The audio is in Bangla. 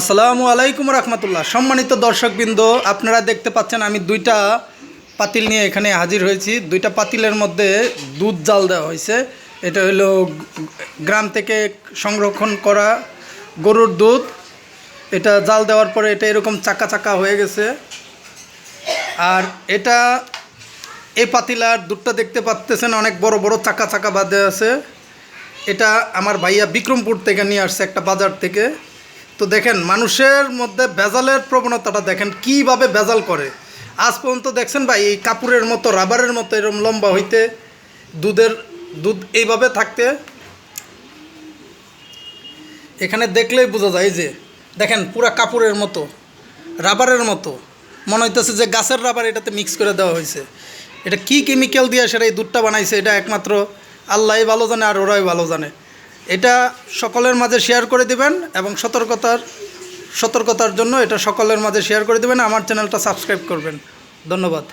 আসসালামু আলাইকুম রহমতুল্লাহ। সম্মানিত দর্শকবৃন্দ, আপনারা দেখতে পাচ্ছেন আমি দুইটা পাতিল নিয়ে এখানে হাজির হয়েছি। দুইটা পাতিলের মধ্যে দুধ জাল দেওয়া হয়েছে। এটা হলো গ্রাম থেকে সংরক্ষণ করা গরুর দুধ। এটা জাল দেওয়ার পরে এটা এরকম চাকা চাকা হয়ে গেছে। আর এটা এই পাতিলার দুধটা দেখতে পাচ্তেছেন অনেক বড় বড় চাকা চাকা বাঁধে আছে। এটা আমার ভাইয়া বিক্রমপুর থেকে নিয়ে আসছে একটা বাজার থেকে। তো দেখেন, মানুষের মধ্যে ভেজালের প্রবণতাটা দেখেন, কীভাবে ভেজাল করে। আজ পর্যন্ত দেখছেন ভাই, এই কাপড়ের মতো, রাবারের মতো এরকম লম্বা হইতে দুধের দুধ এইভাবে থাকতে। এখানে দেখলেই বোঝা যায় যে, দেখেন পুরা কাপড়ের মতো, রাবারের মতো। মনে হইতেছে যে গাছের রাবার এটাতে মিক্স করে দেওয়া হয়েছে এটা কি কেমিক্যাল দিয়ে সেটা এই দুধটা বানাইছে, এটা একমাত্র আল্লাহ ভালো জানে আর ওরাই ভালো জানে। এটা সকলের মাঝে শেয়ার করে দিবেন এবং সতর্কতার সতর্কতার জন্য এটা সকলের মাঝে শেয়ার করে দিবেন। আমার চ্যানেলটা সাবস্ক্রাইব করবেন। ধন্যবাদ।